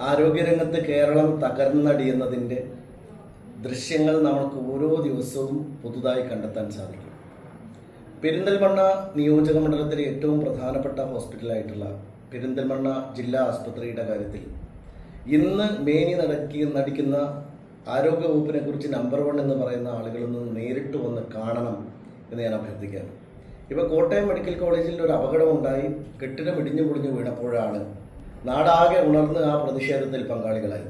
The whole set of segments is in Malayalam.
ആരോഗ്യരംഗത്ത് കേരളം തകർന്നടിയുന്നതിന്റെ ദൃശ്യങ്ങൾ നമുക്ക് ഓരോ ദിവസവും പുതുതായി കണ്ടെത്താൻ സാധിക്കും. പെരിന്തൽമണ്ണ നിയോജക മണ്ഡലത്തിലെ ഏറ്റവും പ്രധാനപ്പെട്ട ഹോസ്പിറ്റലായിട്ടുള്ള പെരിന്തൽമണ്ണ ജില്ലാ ആസ്പത്രിയുടെ കാര്യത്തിൽ ഇന്ന് മേനി നടക്കി നടിക്കുന്ന ആരോഗ്യവകുപ്പിനെ കുറിച്ച് നമ്പർ വൺ എന്ന് പറയുന്ന ആളുകളിൽ നിന്ന് നേരിട്ട് വന്ന് കാണണം എന്ന് ഞാൻ അഭ്യർത്ഥിക്കുകയാണ് ഇപ്പോൾ കോട്ടയം മെഡിക്കൽ കോളേജിൽ ഒരു അപകടമുണ്ടായി കെട്ടിടം ഇടിഞ്ഞു പൊളിഞ്ഞു വീണപ്പോഴാണ് നാടാകെ ഉണർന്ന് ആ പ്രതിഷേധത്തിൽ പങ്കാളികളായി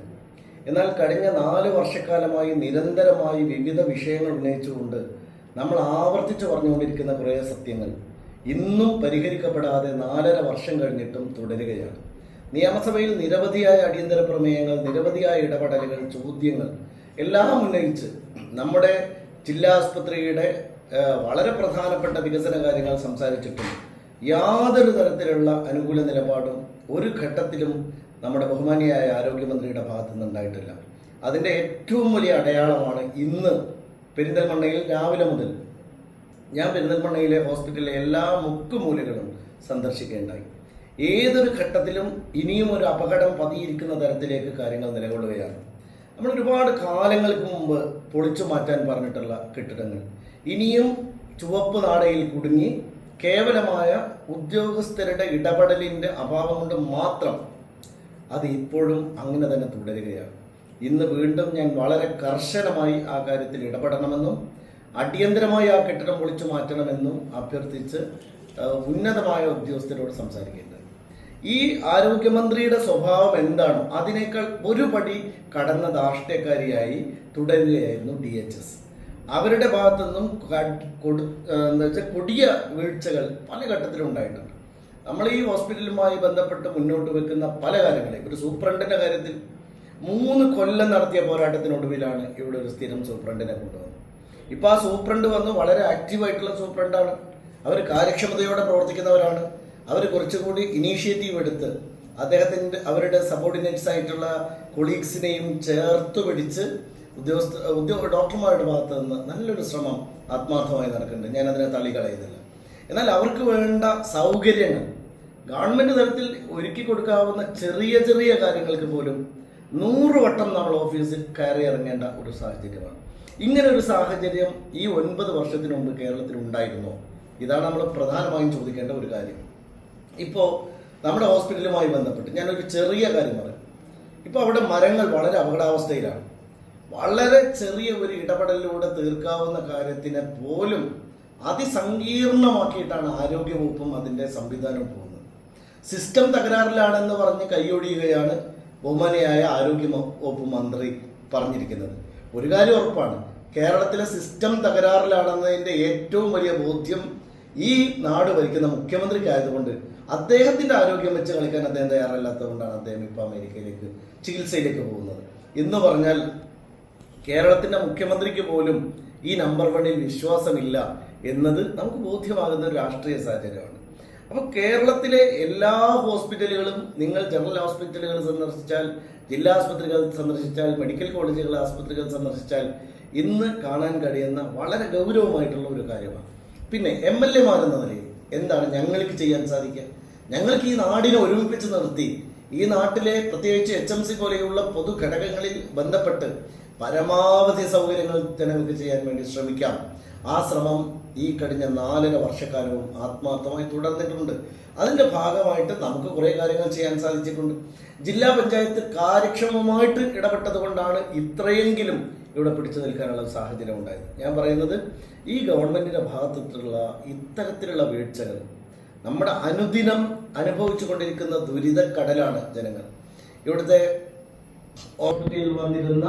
എന്നാൽ കഴിഞ്ഞ നാല് വർഷക്കാലമായി നിരന്തരമായി വിവിധ വിഷയങ്ങൾ ഉന്നയിച്ചുകൊണ്ട് നമ്മൾ ആവർത്തിച്ചു പറഞ്ഞുകൊണ്ടിരിക്കുന്ന കുറേ സത്യങ്ങൾ ഇന്നും പരിഹരിക്കപ്പെടാതെ നാലര വർഷം കഴിഞ്ഞിട്ടും തുടരുകയാണ്. നിയമസഭയിൽ നിരവധിയായ അടിയന്തര പ്രമേയങ്ങൾ നിരവധിയായ ഇടപെടലുകൾ ചോദ്യങ്ങൾ എല്ലാം ഉന്നയിച്ച് നമ്മുടെ ജില്ലാ ആസ്പത്രിയുടെ വളരെ പ്രധാനപ്പെട്ട വികസന കാര്യങ്ങൾ സംസാരിച്ചിട്ടും യാതൊരു തരത്തിലുള്ള അനുകൂല നിലപാടും ഒരു ഘട്ടത്തിലും നമ്മുടെ ബഹുമാനിയായ ആരോഗ്യമന്ത്രിയുടെ ഭാഗത്തു നിന്നുണ്ടായിട്ടില്ല അതിന്റെ ഏറ്റവും വലിയ അടയാളമാണ് ഇന്ന് പെരിന്തൽമണ്ണയിൽ രാവിലെ മുതൽ ഞാൻ പെരിന്തൽമണ്ണയിലെ ഹോസ്പിറ്റലിലെ എല്ലാ മുക്കുമൂലകളും സന്ദർശിക്കേണ്ടായി ഏതൊരു ഘട്ടത്തിലും ഇനിയും ഒരു അപകടം പതിയിരിക്കുന്ന തരത്തിലേക്ക് കാര്യങ്ങൾ നിലകൊള്ളുകയാണ്. നമ്മൾ ഒരുപാട് കാലങ്ങൾക്ക് മുമ്പ് പൊളിച്ചു മാറ്റാൻ പറഞ്ഞിട്ടുള്ള കെട്ടിടങ്ങൾ. ഇനിയും ചുവപ്പ് നാടയിൽ കുടുങ്ങി കേവലമായ ഉദ്യോഗസ്ഥരുടെ ഇടപെടലിന്റെ അഭാവം കൊണ്ട് മാത്രം അത് ഇപ്പോഴും അങ്ങനെ തന്നെ തുടരുകയാണ്. ഇന്ന് വീണ്ടും ഞാൻ വളരെ കർശനമായി ആ കാര്യത്തിൽ ഇടപെടണമെന്നും അടിയന്തരമായി ആ കെട്ടിടം പൊളിച്ചു മാറ്റണമെന്നും അഭ്യർത്ഥിച്ച് ഉന്നതമായ ഉദ്യോഗസ്ഥരോട് സംസാരിക്കേണ്ടത് ഈ ആരോഗ്യമന്ത്രിയുടെ സ്വഭാവം എന്താണോ? അതിനേക്കാൾ ഒരു പടി കടന്ന ധാർഷ്ട്യക്കാരിയായി തുടരുകയായിരുന്നു ഡി എച്ച് എസ്. അവരുടെ ഭാഗത്തുനിന്നും നിന്നും എന്താ വെച്ചാൽ കൊടിയ വീഴ്ചകൾ പല ഘട്ടത്തിലും ഉണ്ടായിട്ടുണ്ട് നമ്മൾ ഈ ഹോസ്പിറ്റലുമായി ബന്ധപ്പെട്ട് മുന്നോട്ട് വെക്കുന്ന പല കാര്യങ്ങളെയും ഒരു സൂപ്രണ്ടിന്റെ കാര്യത്തിൽ മൂന്ന് കൊല്ലം നടത്തിയ പോരാട്ടത്തിനൊടുവിലാണ് ഇവിടെ ഒരു സ്ഥിരം സൂപ്രണ്ടിനെ കൊണ്ടുവന്നത്. ഇപ്പൊ ആ സൂപ്രണ്ട് വന്ന് വളരെ ആക്റ്റീവായിട്ടുള്ള സൂപ്രണ്ടാണ്. അവർ കാര്യക്ഷമതയോടെ പ്രവർത്തിക്കുന്നവരാണ്. അവർ കുറച്ചുകൂടി ഇനീഷ്യേറ്റീവ് എടുത്ത് അദ്ദേഹത്തിന്റെ അവരുടെ സബോർഡിനേറ്റ്സ് ആയിട്ടുള്ള കൊളീഗ്സിനെയും ചേർത്ത് പിടിച്ച് ഉദ്യോഗസ്ഥ ഉദ്യോഗ ഡോക്ടർമാരുടെ ഭാഗത്ത് നിന്ന് നല്ലൊരു ശ്രമം ആത്മാർത്ഥമായി നടക്കുന്നുണ്ട്. ഞാൻ അതിനെ തള്ളിക്കളയുന്നില്ല എന്നാൽ അവർക്ക് വേണ്ട സൗകര്യങ്ങൾ ഗവൺമെന്റ് തലത്തിൽ ഒരുക്കി കൊടുക്കാവുന്ന ചെറിയ ചെറിയ കാര്യങ്ങൾക്ക് പോലും നൂറ് വട്ടം നമ്മൾ ഓഫീസിൽ കയറി ഇറങ്ങേണ്ട ഒരു സാഹചര്യമാണ്. ഇങ്ങനെ ഒരു സാഹചര്യം ഈ ഒൻപത് വർഷത്തിന് മുമ്പ് കേരളത്തിൽ ഉണ്ടായിരുന്നോ? ഇതാണ് നമ്മൾ പ്രധാനമായും ചോദിക്കേണ്ട ഒരു കാര്യം. ഇപ്പോൾ നമ്മുടെ ഹോസ്പിറ്റലുമായി ബന്ധപ്പെട്ട് ഞാനൊരു ചെറിയ കാര്യം പറയും. ഇപ്പോൾ അവിടെ മരങ്ങൾ വളരെ അപകടാവസ്ഥയിലാണ്. വളരെ ചെറിയ ഒരു ഇടപെടലിലൂടെ തീർക്കാവുന്ന കാര്യത്തിനെ പോലും അതിസങ്കീർണമാക്കിയിട്ടാണ് ആരോഗ്യവകുപ്പും അതിന്റെ സംവിധാനവും പോകുന്നത്. സിസ്റ്റം തകരാറിലാണെന്ന് പറഞ്ഞ് കൈയൊഴിയുകയാണ് ബഹുമാനിയായ ആരോഗ്യ വകുപ്പ് മന്ത്രി പറഞ്ഞിരിക്കുന്നത്. ഒരു കാര്യം ഉറപ്പാണ് കേരളത്തിലെ സിസ്റ്റം തകരാറിലാണെന്നതിന്റെ ഏറ്റവും വലിയ ബോധ്യം ഈ നാട് ഭരിക്കുന്ന മുഖ്യമന്ത്രിക്കായതുകൊണ്ട് അദ്ദേഹത്തിന്റെ ആരോഗ്യം വെച്ച് കളിക്കാൻ അദ്ദേഹം തയ്യാറല്ലാത്തതുകൊണ്ടാണ് അദ്ദേഹം ഇപ്പോൾ അമേരിക്കയിലേക്ക് ചികിത്സയിലേക്ക് പോകുന്നത്. എന്ന് പറഞ്ഞാൽ കേരളത്തിന്റെ മുഖ്യമന്ത്രിക്ക് പോലും ഈ നമ്പർ വണ്ണിൽ വിശ്വാസമില്ല എന്നത് നമുക്ക് ബോധ്യമാകുന്ന ഒരു രാഷ്ട്രീയ സാഹചര്യമാണ്. അപ്പോൾ കേരളത്തിലെ എല്ലാ ഹോസ്പിറ്റലുകളും നിങ്ങൾ ജനറൽ ഹോസ്പിറ്റലുകൾ സന്ദർശിച്ചാൽ ജില്ലാ ആസ്പത്രികൾ സന്ദർശിച്ചാൽ മെഡിക്കൽ കോളേജുകൾ ആസ്പത്രികൾ സന്ദർശിച്ചാൽ ഇന്ന് കാണാൻ കഴിയുന്ന വളരെ ഗൗരവമായിട്ടുള്ള ഒരു കാര്യമാണ്. പിന്നെ എം എൽ എമാരെന്ന നിലയിൽ എന്താണ് ഞങ്ങൾക്ക് ചെയ്യാൻ സാധിക്കുക? ഞങ്ങൾക്ക് ഈ നാടിനെ ഒരുമിപ്പിച്ച് നിർത്തി ഈ നാട്ടിലെ പ്രത്യേകിച്ച് എച്ച് എം സി പോലെയുള്ള പൊതു ഘടകങ്ങളിൽ ബന്ധപ്പെട്ട് പരമാവധി സൗകര്യങ്ങൾ ജനങ്ങൾക്ക് ചെയ്യാൻ വേണ്ടി ശ്രമിക്കാം. ആ ശ്രമം ഈ കഴിഞ്ഞ നാലര വർഷക്കാലവും ആത്മാർത്ഥമായി തുടർന്നിട്ടുണ്ട്. അതിന്റെ ഭാഗമായിട്ട് നമുക്ക് കുറേ കാര്യങ്ങൾ ചെയ്യാൻ സാധിച്ചിട്ടുണ്ട്. ജില്ലാ പഞ്ചായത്ത് കാര്യക്ഷമമായിട്ട് ഇടപെട്ടത് കൊണ്ടാണ് ഇത്രയെങ്കിലും ഇവിടെ പിടിച്ചു നിൽക്കാനുള്ള സാഹചര്യം ഉണ്ടായത്. ഞാൻ പറയുന്നത് ഈ ഗവൺമെന്റിന്റെ ഭാഗത്തുള്ള ഇത്തരത്തിലുള്ള വീഴ്ചകൾ നമ്മുടെ അനുദിനം അനുഭവിച്ചു കൊണ്ടിരിക്കുന്ന ദുരിതക്കടലാണ് ജനങ്ങൾ. ഇവിടുത്തെ ഹോസ്പിറ്റലിൽ വന്നിരുന്ന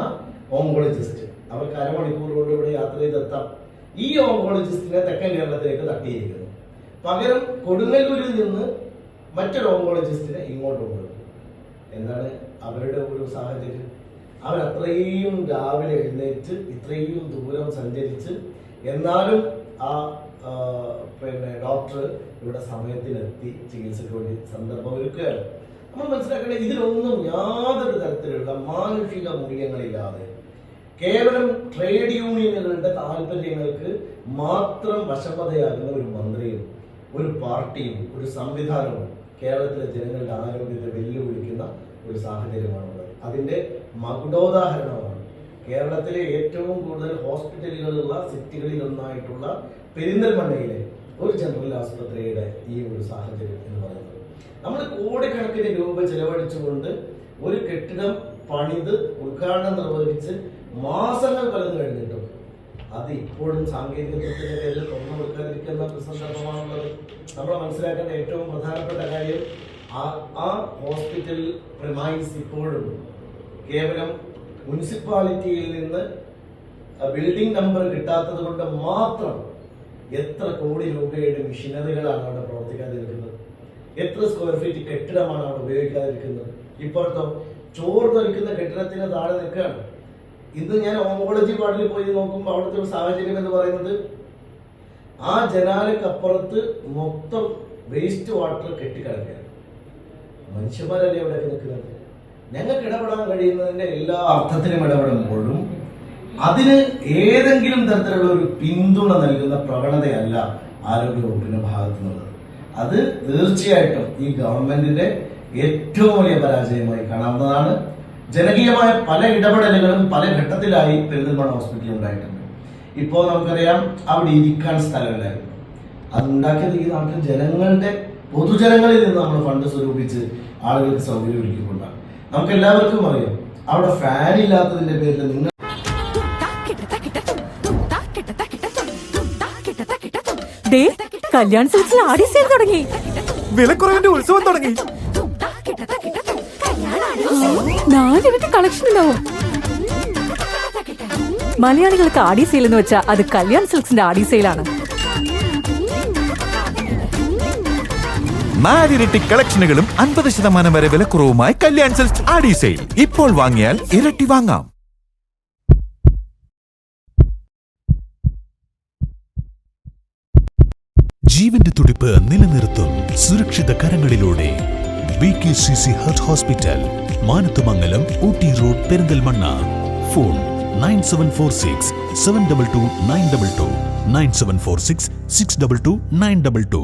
ഓങ്കോളജിസ്റ്റ് അവർക്ക് അരമണിക്കൂർ കൊണ്ട് ഇവിടെ യാത്ര ചെയ്തെത്താം. ഈ ഓങ്കോളജിസ്റ്റിനെ തെക്കൻ കേരളത്തിലേക്ക് തട്ടിയിരിക്കുന്നു. പകരം കൊടുങ്ങല്ലൂരിൽ നിന്ന് മറ്റൊരു ഓങ്കോളജിസ്റ്റിനെ ഇങ്ങോട്ട് കൊണ്ടുവരും. എന്താണ് അവരുടെ ഒരു സാഹചര്യം. അവരത്രയും രാവിലെ എഴുന്നേറ്റ് ഇത്രയും ദൂരം സഞ്ചരിച്ച് എന്നാലും ആ പിന്നെ ഡോക്ടർ ഇവിടെ സമയത്തിനെത്തി ചികിത്സയ്ക്ക് വേണ്ടി സന്ദർഭം ഒരുക്കുകയാണ്. നമ്മൾ മനസ്സിലാക്കേണ്ടത് ഇതിലൊന്നും യാതൊരു തരത്തിലുള്ള മാനുഷിക മൂല്യങ്ങളില്ലാതെ കേവലം ട്രേഡ് യൂണിയനുകളുടെ താല്പര്യങ്ങൾക്ക് മാത്രം വശപതയാകുന്ന ഒരു മന്ത്രിയും ഒരു പാർട്ടിയും ഒരു സംവിധാനവും കേരളത്തിലെ ജനങ്ങളുടെ ആരോഗ്യത്തെ വെല്ലുവിളിക്കുന്ന ഒരു സാഹചര്യമാണുള്ളത്. അതിന്റെ മകുടോദാഹരണമാണ് കേരളത്തിലെ ഏറ്റവും കൂടുതൽ ഹോസ്പിറ്റലുകളുള്ള സിറ്റികളിൽ ഒന്നായിട്ടുള്ള പെരിന്തൽമണ്ണയിലെ ഒരു ജനറൽ ആശുപത്രിയുടെ ഈ ഒരു സാഹചര്യം എന്ന് പറയുന്നത്. നമ്മൾ കോടിക്കണക്കിന് രൂപ ചെലവഴിച്ചുകൊണ്ട് ഒരു കെട്ടിടം പണിത് ഉദ്ഘാടനം നിർവഹിച്ച് മാസങ്ങൾ പലത് കഴിഞ്ഞിട്ടും അത് ഇപ്പോഴും സാങ്കേതികത്വത്തിന്റെ പേരിൽ തുറന്നു കൊടുക്കാതിരിക്കുന്ന സന്ദർഭമാണുള്ളത് നമ്മൾ മനസ്സിലാക്കേണ്ട ഏറ്റവും പ്രധാനപ്പെട്ട കാര്യം ആ ഹോസ്പിറ്റൽ പ്രിമൈസ് ഇപ്പോഴും കേവലം മുനിസിപ്പാലിറ്റിയിൽ നിന്ന് ബിൽഡിംഗ് നമ്പർ കിട്ടാത്തത് കൊണ്ട് മാത്രം എത്ര കോടി രൂപയുടെ മെഷീനറികളാണ് അവിടെ പ്രവർത്തിക്കാതിരിക്കുന്നത്? എത്ര സ്ക്വയർ ഫീറ്റ് കെട്ടിടമാണ് അവിടെ ഉപയോഗിക്കാതിരിക്കുന്നത്? ഇപ്പോഴത്തെ ചോറ് ധരിക്കുന്ന കെട്ടിടത്തിന് താഴെ നിൽക്കുകയാണ്. ഇന്ന് ഞാൻ ഓങ്കോളജി വാർഡിൽ പോയി നോക്കുമ്പോൾ അവിടുത്തെ ഒരു സാഹചര്യം എന്ന് പറയുന്നത് ആ ജനാലക്കപ്പുറത്ത് മൊത്തം വേസ്റ്റ് വാട്ടർ കെട്ടിക്കിടക്കുകയാണ്. മനുഷ്യന്മാരല്ലേ അവിടെ നിൽക്കുന്നത്? ഞങ്ങൾക്ക് ഇടപെടാൻ കഴിയുന്നതിന്റെ എല്ലാ അർത്ഥത്തിലും ഇടപെടുമ്പോഴും അതിന് ഏതെങ്കിലും തരത്തിലുള്ള ഒരു പിന്തുണ നൽകുന്ന പ്രവണതയല്ല ആരോഗ്യവകുപ്പിന്റെ ഭാഗത്തു നിന്നുള്ളത് അത് തീർച്ചയായിട്ടും ഈ ഗവൺമെന്റിന്റെ ഏറ്റവും വലിയ പരാജയമായി കാണാവുന്നതാണ്. ജനകീയമായ പല ഇടപെടലുകളും പല ഘട്ടത്തിലായി പെരുന്തൽമണ്ണ ഹോസ്പിറ്റലിൽ ഉണ്ടായിട്ടുണ്ട്. ഇപ്പോൾ നമുക്കറിയാം അവിടെ ഇരിക്കാൻ സ്ഥലമുണ്ടായിരുന്നു. അത് ഉണ്ടാക്കിയത് ഈ നാട്ടിൽ ജനങ്ങളുടെ പൊതുജനങ്ങളിൽ നിന്ന് നമ്മൾ ഫണ്ട് സ്വരൂപിച്ച് ആളുകൾക്ക് സൗകര്യം ഒരുക്കിക്കൊണ്ടാണ്. നമുക്ക് എല്ലാവർക്കും അറിയാം അവിടെ ഫാൻ ഇല്ലാത്തതിന്റെ പേരിൽ നിങ്ങൾ ദേ കല്യാൺ സിൽക്സിൽ ആടി സെയിൽ തുടങ്ങി. വിലക്കുറവിന്റെ ഉത്സവം തുടങ്ങി. നാലിരട്ടി കളക്ഷൻ ഉണ്ടാവും. മലയാളികൾക്ക് ആടി സെയിൽ എന്ന് വെച്ചാൽ അത് കല്യാൺ സിൽക്സിന്റെ ആടി സെയിലാണ് നാലിരട്ടി കളക്ഷനുകളും അൻപത് ശതമാനം വരെ വിലക്കുറവുമായി കല്യാൺ സിൽക്സ് ആഡി സെയിൽ ഇപ്പോൾ വാങ്ങിയാൽ ഇരട്ടി വാങ്ങാം. ജീവന്റെ തുടിപ്പ് നിലനിർത്തും സുരക്ഷിത കരങ്ങളിലൂടെ. B K C C heart hospital Manathumangalam Ooty road Perinthalmanna. Phone nine seven four six seven double two nine double two nine seven four six six double two nine double two.